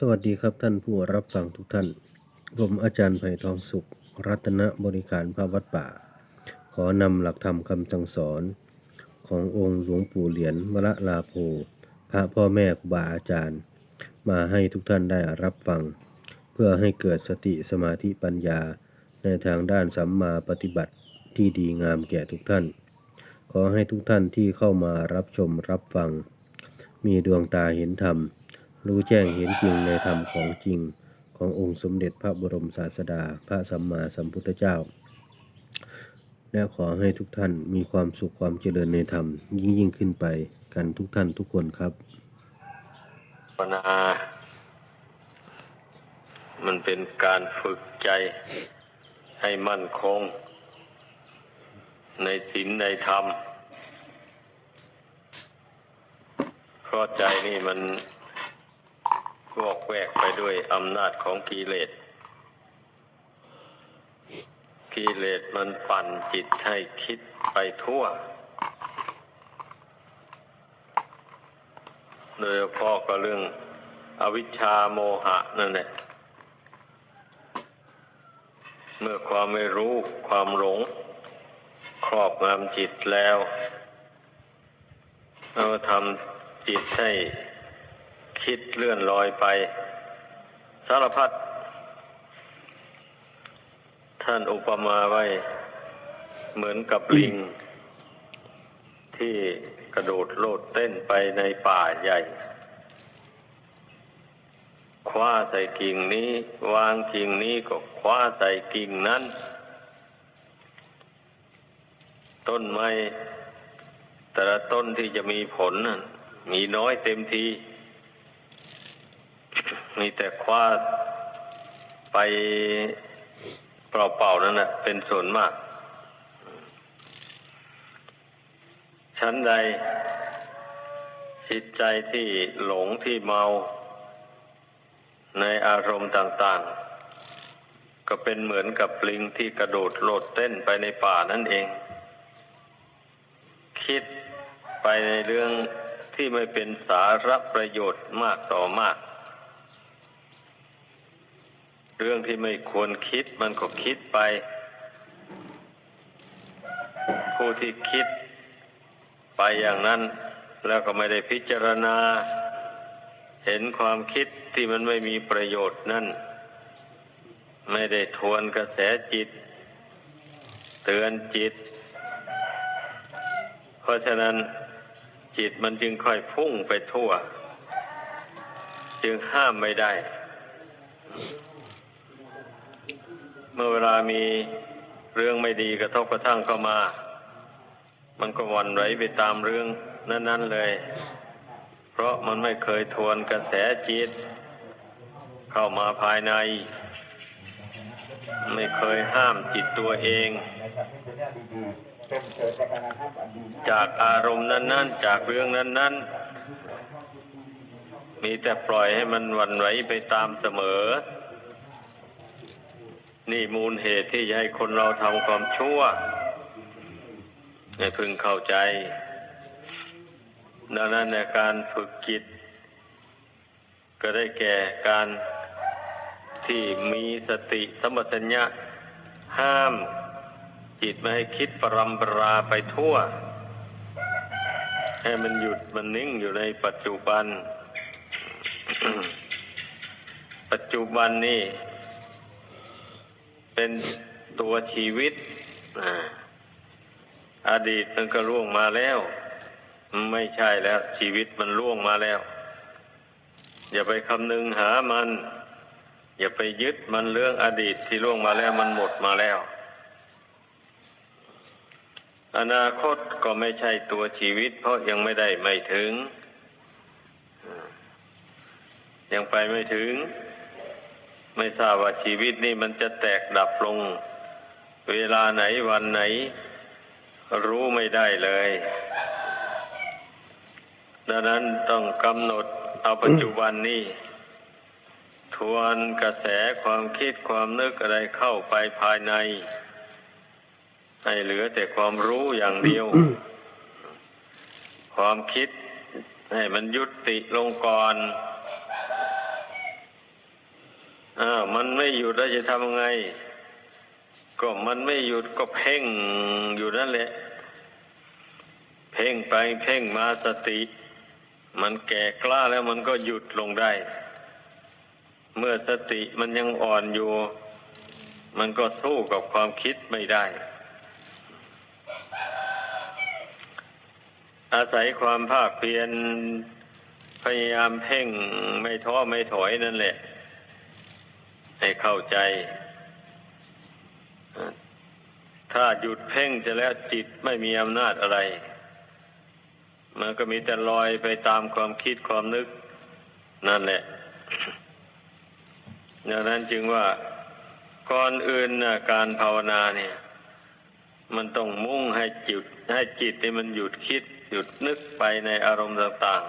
สวัสดีครับท่านผู้รับฟังทุกท่าน ผมอาจารย์ไผ่ทองสุข รัตนบริการพระวัดป่า ขอนำหลักธรรมคำสั่งสอน ขององค์หลวงปู่เหรียญวรลาโภพระพ่อแม่ครูบาอาจารย์ มาให้ทุกท่านได้รับฟัง เพื่อให้เกิดสติสมาธิปัญญา ในทางด้านสัมมาปฏิบัติที่ดีงามแก่ทุกท่าน ขอให้ทุกท่านที่เข้ามารับชมรับฟัง มีดวงตาเห็นธรรม รู้แจ้งเห็นจริงในธรรมของจริงขององค์สมเด็จพระบรมศาสดา พระสัมมาสัมพุทธเจ้า และขอให้ทุกท่านมีความสุขความเจริญในธรรม ยิ่งยิ่งขึ้นไปกันทุกท่านทุกคนครับภาวนามันเป็นการฝึกใจให้มั่นคง ในศีลในธรรม เพราะใจนี่มัน วกแวกไปด้วยอำนาจของกิเลส กิเลสมันปั่นจิตให้คิดไปทั่ว โดยเฉพาะก็เรื่องอวิชชาโมหะนั่นแหละ เมื่อความไม่รู้ความหลง ครอบงำจิตแล้วเราทำจิตให้ คิดเลื่อนลอยไป สารพัดท่านอุปมาไว้ เหมือนกับลิง ที่กระโดดโลดเต้นไปในป่าใหญ่ คว้าใส่กิ่งนี้ วางกิ่งนี้ก็คว้าใส่กิ่งนั้น ต้นไม้แต่ละต้นที่จะมีผลน่ะมีน้อยเต็มที มีแต่คว้าไปเปล่าๆนั่นแหะเป็นส่วนมาก ชั้นใด จิตใจที่หลงที่เมา ในอารมณ์ต่างๆ ก็เป็นเหมือนกับลิงที่กระโดดโลดเต้นไปในป่านั่นเอง คิดไปในเรื่องที่ไม่เป็นสาระประโยชน์มากต่อมาก เรื่องที่ไม่ควรคิดมันก็คิดไป ผู้ที่คิดไปอย่างนั้น แล้วก็ไม่ได้พิจารณา เห็นความคิดที่มันไม่มีประโยชน์นั่น ไม่ได้ทวนกระแสจิต เตือนจิต เพราะฉะนั้นจิตมันจึงค่อยพุ่งไปทั่ว จึงห้ามไม่ได้ เมื่อเวลามีเรื่องไม่ดีกระทบกระทั่งเข้ามา มันก็วันไหวไปตามเรื่องนั้น ๆเลย เพราะมันไม่เคยทวนกระแสจิต เข้ามาภายใน ไม่เคยห้ามจิตตัวเอง จากอารมณ์นั้น ๆ จากเรื่องนั้น ๆ มีแต่ปล่อยให้มันวันไหวไปตามเสมอ นี่มูลเหตุที่จะให้คนเราทำความชั่วให้พึงเข้าใจ ดังนั้นในการฝึกจิต ก็ได้แก่การที่มีสติสมปชัญญะห้ามจิตไม่ให้คิดปรำปราไปทั่ว ให้มันหยุดมันนิ่งอยู่ในปัจจุบัน ปัจจุบันนี่ เป็นตัวชีวิตอ่าอดีตมันก็ล่วงมาแล้ว ไม่ใช่แล้ว ชีวิตมันล่วงมาแล้ว อย่าไปคำนึงหามัน อย่าไปยึดมันเรื่องอดีตที่ล่วงมาแล้วมันหมดมาแล้ว อนาคตก็ไม่ใช่ตัวชีวิต เพราะยังไม่ได้ไม่ถึง ยังไปไม่ถึง ไม่ทราบว่าชีวิตนี่มันจะแตกดับลง เวลาไหนวันไหน รู้ไม่ได้เลย ดังนั้นต้องกำหนดเอาปัจจุบันนี้ ทวนกระแสความคิดความนึกอะไรเข้าไปภายใน ให้เหลือแต่ความรู้อย่างเดียว ความคิดให้มันยุติลงก่อน อ้าวมันไม่หยุดแล้วจะทำยังไง ก็มันไม่หยุดก็เพ่งอยู่นั่นแหละ เพ่งไปเพ่งมาสติ มันแก่กล้าแล้วมันก็หยุดลงได้ เมื่อสติมันยังอ่อนอยู่ มันก็สู้กับความคิดไม่ได้ อาศัยความภาคเพียรพยายามเพ่งไม่ท้อไม่ถอยนั่นแหละ ให้เข้าใจ ถ้าหยุดเพ่งจะแล้วจิตไม่มีอำนาจอะไร มันก็มีแต่ลอยไปตามความคิดความนึก นั่นแหละดังนั้นจึงว่าก่อนอื่นนะการภาวนาเนี่ย มันต้องมุ่งให้จิตให้จิตนี่มันหยุดคิด หยุดนึกไปในอารมณ์ต่าง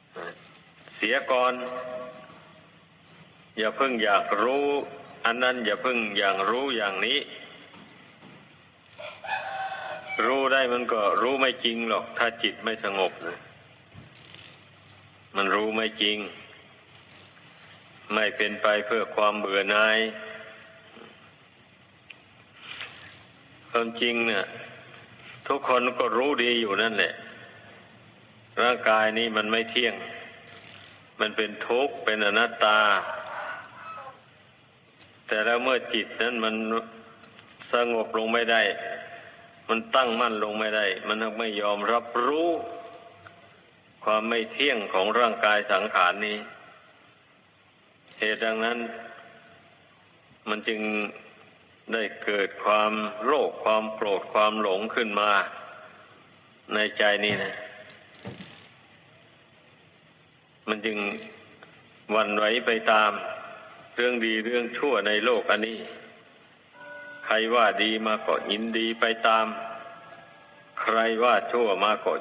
ๆ เสียก่อน อย่าเพิ่งอยากรู้ อันนั้นอย่าเพิ่งอย่างรู้อย่างนี้ รู้ได้มันก็รู้ไม่จริงหรอก ถ้าจิตไม่สงบนะมันรู้ไม่จริง ไม่เป็นไปเพื่อความเบื่อหน่ายความจริงเนี่ยทุกคนก็รู้ดีอยู่นั่นแหละ ร่างกายนี้มันไม่เที่ยง มันเป็นทุกข์เป็นอนัตตา แต่แล้วเมื่อจิตนั้นมันสงบลงไม่ได้ มันตั้งมั่นลงไม่ได้ มันไม่ยอมรับรู้ความไม่เที่ยงของร่างกายสังขารนี้ เหตุดังนั้น มันจึงได้เกิดความโลภความโกรธความหลงขึ้นมาในใจนี่นะ มันจึงวันไหวไปตาม เรื่องดีเรื่องชั่วในโลกอันนี้ ใครว่าดีมาก็ยินดีไปตาม ใครว่าชั่วมาก็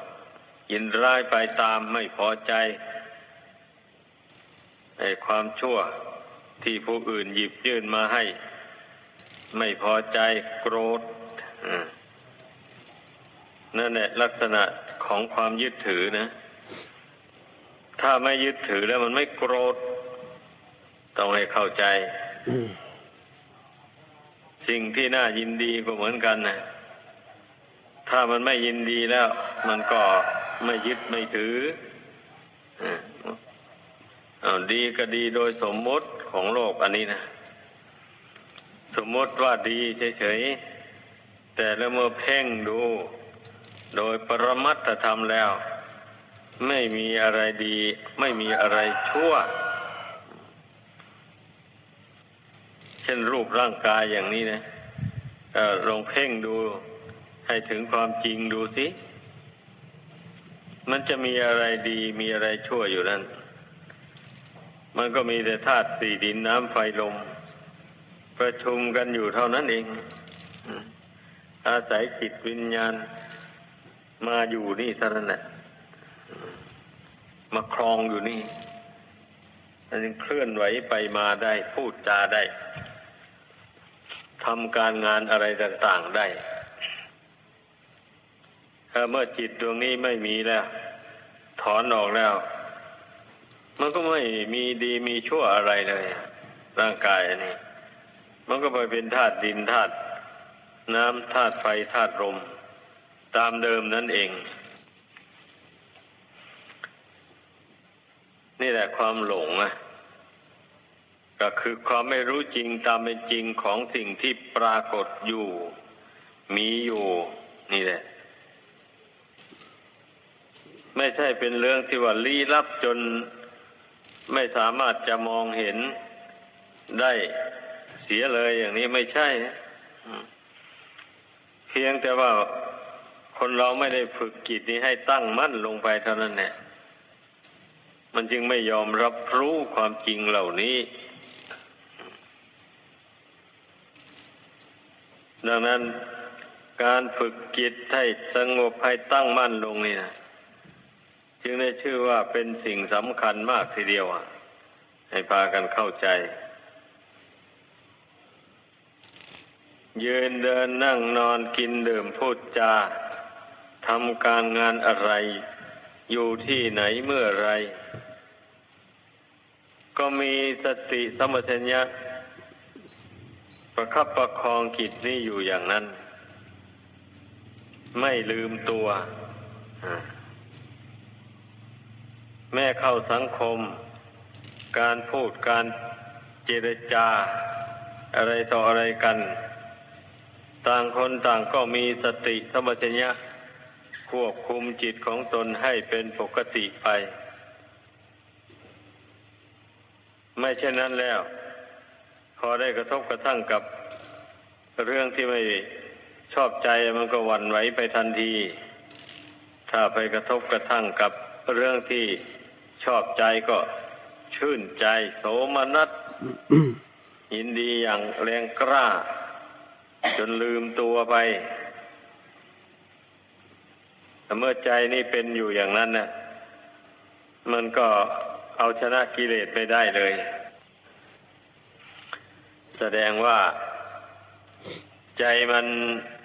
ยินร้ายไปตามไม่พอใจไอ้ความชั่วที่ผู้อื่นหยิบยื่นมาให้ ไม่พอใจโกรธนั่นแหละลักษณะของความยึดถือนะ ถ้าไม่ยึดถือแล้วมันไม่โกรธ ต้องให้เข้าใจ สิ่งที่น่ายินดีก็เหมือนกันนะถ้ามันไม่ยินดีแล้ว มันก็ไม่ยึดไม่ถืออดีก็ดีโดยสมมติของโลกอันนี้นะ สมมติว่าดีเฉยๆ แต่แล้วเมื่อเพ่งดู โดยปรมัตถธรรมแล้ว ไม่มีอะไรดี ไม่มีอะไรชั่ว ช่นรูปร่างกายอย่างนี้นะลองเพ่งดูให้ถึงความจริงดูสิ มันจะมีอะไรดีมีอะไรชั่วอยู่นั่นมันก็มีแต่ธาตุสี่ดินน้ำไฟลม ประชุมกันอยู่เท่านั้นเอง อาศัยจิตวิญญาณมาอยู่นี่เท่านั้นแหละมาครองอยู่นี่มันยังเคลื่อนไหวไปมาได้พูดจาได้ ทำการงานอะไรต่างๆได้ ถ้าเมื่อจิตดวงนี้ไม่มีแล้ว ถอนออกแล้ว มันก็ไม่มีดีมีชั่วอะไรเลย ร่างกายอันนี้ มันก็ไปเป็นธาตุดินธาตุน้ำธาตุไฟธาตุลมตามเดิมนั่นเอง นี่แหละความหลงอะ ก็คือความไม่รู้จริงตามเป็นจริงของสิ่งที่ปรากฏอยู่ มีอยู่ นี่แหละ ไม่ใช่เป็นเรื่องที่ว่าลี้ลับจนไม่สามารถจะมองเห็นได้เสียเลยอย่างนี้ไม่ใช่ เพียงแต่ว่าคนเราไม่ได้ฝึกจิตนี้ให้ตั้งมั่นลงไปเท่านั้นแหละมันจึงไม่ยอมรับรู้ความจริงเหล่านี้ ดังนั้นการฝึกจิตให้สงบให้ตั้งมั่นลงนี่นะจึงได้ชื่อว่าเป็นสิ่งสำคัญมากทีเดียวอะ ให้พากันเข้าใจ ยืนเดินนั่งนอนกินดื่มพูดจาทำการงานอะไร อยู่ที่ไหนเมื่อไร ก็มีสติสัมปชัญญะ ประคับประคองกิจนี้อยู่อย่างนั้น ไม่ลืมตัว แม่เข้าสังคม การพูดการเจรจา อะไรต่ออะไรกัน ต่างคนต่างก็มีสติสัมปชัญญะควบคุมจิตของตนให้เป็นปกติไป ไม่เช่นนั้นแล้ว พอได้กระทบกระทั่งกับเรื่องที่ไม่ชอบใจมันก็หวั่นไหวไปทันที ถ้าไปกระทบกระทั่งกับเรื่องที่ชอบใจก็ชื่นใจโสมนัสยินดีอย่างแรงกล้า จนลืมตัวไปแต่เมื่อใจนี่เป็นอยู่อย่างนั้นน่ะมันก็เอาชนะกิเลสไปได้เลย แสดงว่า ใจมัน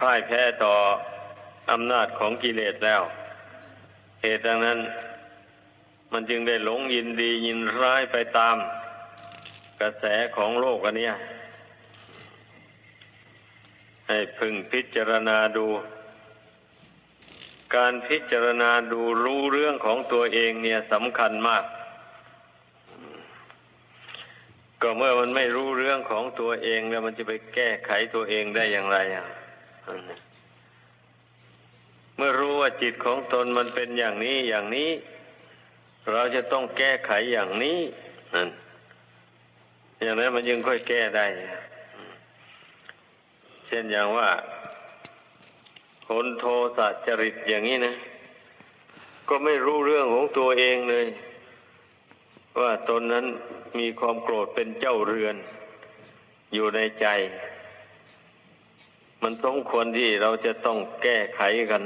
พ่ายแพ้ต่ออำนาจของกิเลสแล้ว เหตุดังนั้น มันจึงได้หลงยินดียินร้ายไปตามกระแสของโลกอันเนี้ยให้พึงพิจารณาดู การพิจารณาดูรู้เรื่องของตัวเองเนี่ยสำคัญมาก ก็เมื่อมันไม่รู้เรื่องของตัวเองแล้วมันจะไปแก้ไขตัวเองได้อย่างไรอะเมื่อรู้ว่าจิตของตนมันเป็นอย่างนี้อย่างนี้ เราจะต้องแก้ไขอย่างนี้นั่นอย่างนั้นมันยังค่อยแก้ได้ เช่นอย่างว่า คนโทสะจริตอย่างนี้นะ ก็ไม่รู้เรื่องของตัวเองเลย ว่าตนนั้น มีความโกรธเป็นเจ้าเรือน อยู่ในใจ มันสมควรที่เราจะต้องแก้ไขกัน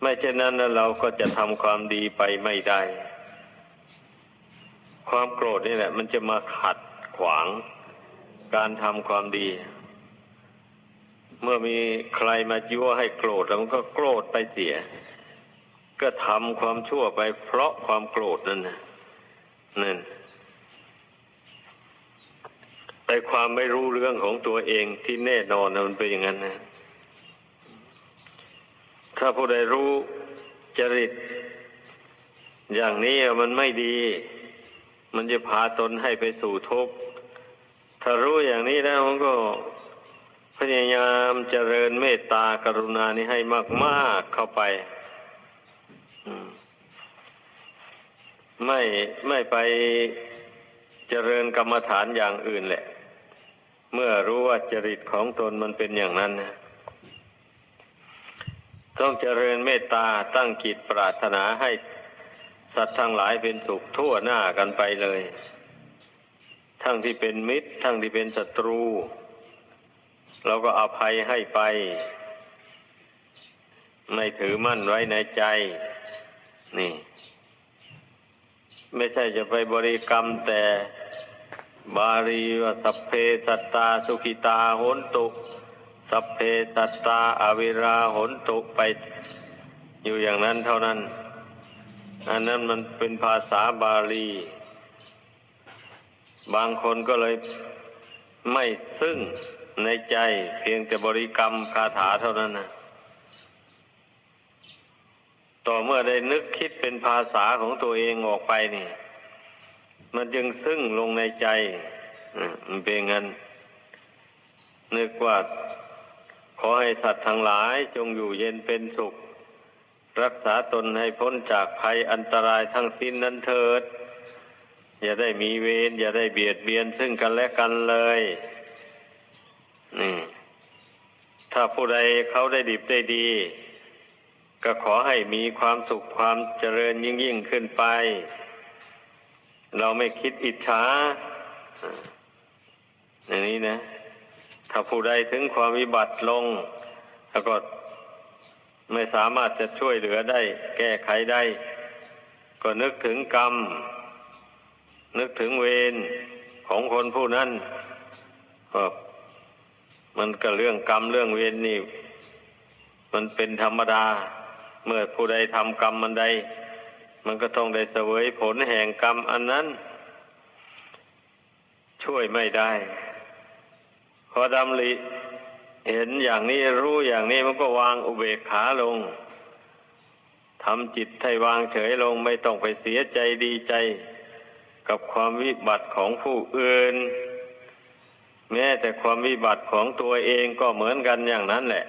ไม่เช่นนั้นเราก็จะทำความดีไปไม่ได้ ความโกรธนี่แหละ มันจะมาขัดขวางการทำความดี เมื่อมีใครมายั่วให้โกรธแล้วมันก็โกรธไปเสีย ก็ทำความชั่วไปเพราะความโกรธนั่นนะนั่น แต่ความไม่รู้เรื่องของตัวเองที่แน่นอนมันเป็นอย่างนั้นนะ ถ้าผู้ใดรู้จริต อย่างนี้มันไม่ดี มันจะพาตนให้ไปสู่ทุกข์ ถ้ารู้อย่างนี้แล้วมันก็พยายามเจริญเมตตากรุณานี้ให้มากๆเข้าไป ไม่ไม่ไปเจริญกรรมฐานอย่างอื่นแหละ เมื่อรู้ว่าจริตของตนมันเป็นอย่างนั้นนะต้องเจริญเมตตาตั้งจิตปรารถนาให้สัตว์ทั้งหลายเป็นสุขทั่วหน้ากันไปเลย ทั้งที่เป็นมิตร ทั้งที่เป็นศัตรู เราก็อภัยให้ไป ไม่ถือมั่นไว้ในใจ นี่ ไม่ใช่จะไปบริกรรมแต่ บาลีว่าสัพเพสัตตาสุขิตาหนตุสัพเพสัตตาอวิราหนตุไปอยู่อย่างนั้นเท่านั้น อันนั้นมันเป็นภาษาบาลี บางคนก็เลยไม่ซึ่งในใจเพียงแต่บริกรรมคาถาเท่านั้นนะต่อเมื่อได้นึกคิดเป็นภาษาของตัวเองออกไปนี่ มันจึงซึ่งลงในใจมันเป็นงั้นนึกว่าขอให้สัตว์ทั้งหลายจงอยู่เย็นเป็นสุข รักษาตนให้พ้นจากภัยอันตรายทั้งสิ้นนั้นเถิด อย่าได้มีเวรอย่าได้เบียดเบียนซึ่งกันและกันเลยนี่ถ้าผู้ใดเขาได้ดิบได้ดี ก็ขอให้มีความสุขความเจริญยิ่งยิ่งขึ้นไป เราไม่คิดอิจฉาอ่าอย่างนี้นะ ถ้าผู้ใดถึงความวิบัติลง แล้วก็ไม่สามารถจะช่วยเหลือได้ แก้ไขได้ ก็นึกถึงกรรม นึกถึงเวรของคนผู้นั้นก็มันก็เรื่องกรรมเรื่องเวรนี่ มันเป็นธรรมดา เมื่อผู้ใดทำกรรมมันใด มันก็ต้องได้เสวยผลแห่งกรรมอันนั้น ช่วยไม่ได้ พอดำริเห็นอย่างนี้รู้อย่างนี้มันก็วางอุเบกขาลงทำจิตให้วางเฉยลงไม่ต้องไปเสียใจดีใจ กับความวิบัติของผู้อื่น แม้แต่ความวิบัติของตัวเองก็เหมือนกันอย่างนั้นแหละ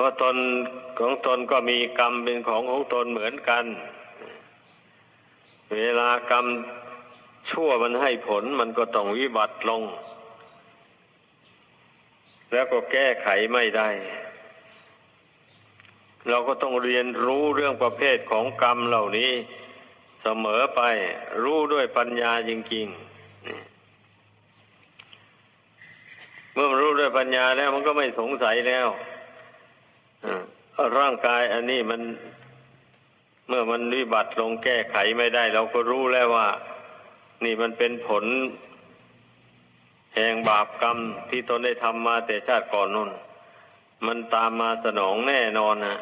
ราะตนของตนก็มีกรรมเป็นของของตนเหมือนกัน เวลากรรมชั่วมันให้ผลมันก็ต้องวิบัติลง แล้วก็แก้ไขไม่ได้ เราก็ต้องเรียนรู้เรื่องประเภทของกรรมเหล่านี้เสมอไป รู้ด้วยปัญญาจริงๆ เมื่อมันรู้ด้วยปัญญาแล้วมันก็ไม่สงสัยแล้ว ร่างกายอันนี้มัน เมื่อมันวิบัติลงแก้ไขไม่ได้ เราก็รู้แล้วว่า นี่มันเป็นผล แห่งบาปกรรมที่ตนได้ทำมาแต่ชาติก่อนนู่น มันตามมาสนองแน่นอนนะ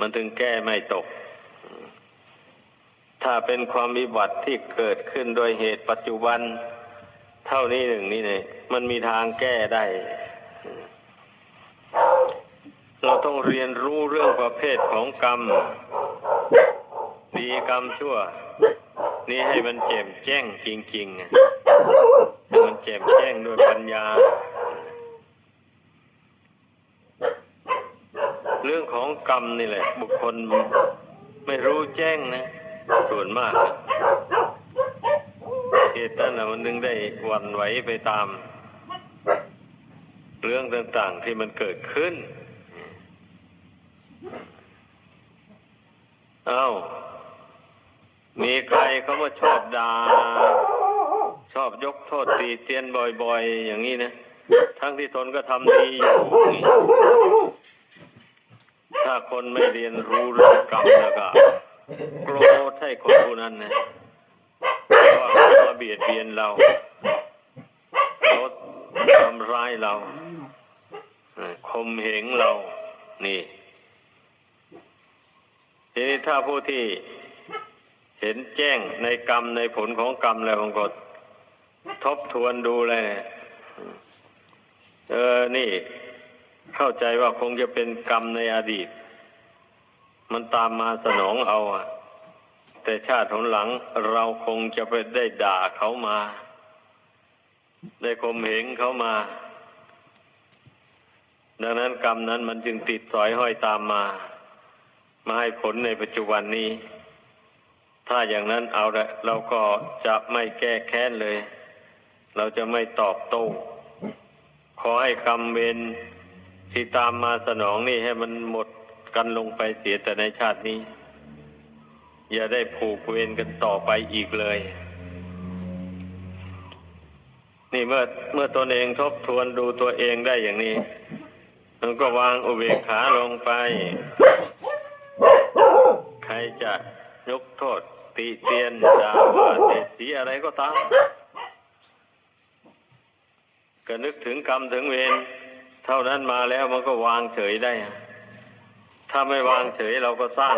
มันถึงแก้ไม่ตก ถ้าเป็นความวิบัติที่เกิดขึ้นโดยเหตุปัจจุบัน เท่านี้หนึ่งนี่เนี่ยมันมีทางแก้ได้ เราต้องเรียนรู้เรื่องประเภทของกรรม ดีกรรมชั่ว นี่ให้มันแจ่มแจ้งจริงๆให้มันแจ่มแจ้งด้วยปัญญา เรื่องของกรรมนี่แหละ บุคคลไม่รู้แจ้งนะ ส่วนมากเหตุนั้นมันนึงได้วันไหวไปตาม เรื่องต่างๆที่มันเกิดขึ้น เอ้า มีใครเขามาชอบดา่า ชอบยกโทษตีเตียนบ่อย ๆ อย่างนี้นะ ทั้งที่ตนก็ทำดีอยู่ ถ้าคนไม่เรียนรู้เรื่องกรรมแล้วก็โกรธให้คนผู้นั้นนะว่าเขามาเบียดเบียนเราเขาทำร้ายเราข่มเหงเรา นี่ ทีนี้ถ้าผู้ที่เห็นแจ้งในกรรมในผลของกรรมแล้วมันก็ทบทวนดูเลยเออ นี่ เข้าใจว่าคงจะเป็นกรรมในอดีต มันตามมาสนองเอาอะแต่ชาติหนหลังเราคงจะไปได้ด่าเขามา ได้ข่มเหงเขามา ดังนั้นกรรมนั้นมันจึงติดสอยห้อยตามมา มาให้ผลในปัจจุบันนี้ ถ้าอย่างนั้นเอาละเราก็จะไม่แก้แค้นเลย เราจะไม่ตอบโต้ขอให้กรรมเวรที่ตามมาสนองนี่ให้มันหมดกันลงไปเสียแต่ในชาตินี้ อย่าได้ผูกเวรกันต่อไปอีกเลย นี่เมื่อเมื่อตนเองทบทวนดูตัวเองได้อย่างนี้มันก็วางอุเบกขาลงไป ใครจะยกโทษติเตียนด่าว่าเสียสีอะไรก็ตามก็นึกถึงกรรมถึงเวรเท่านั้นมาแล้วมันก็วางเฉยได้ ถ้าไม่วางเฉยเราก็สร้าง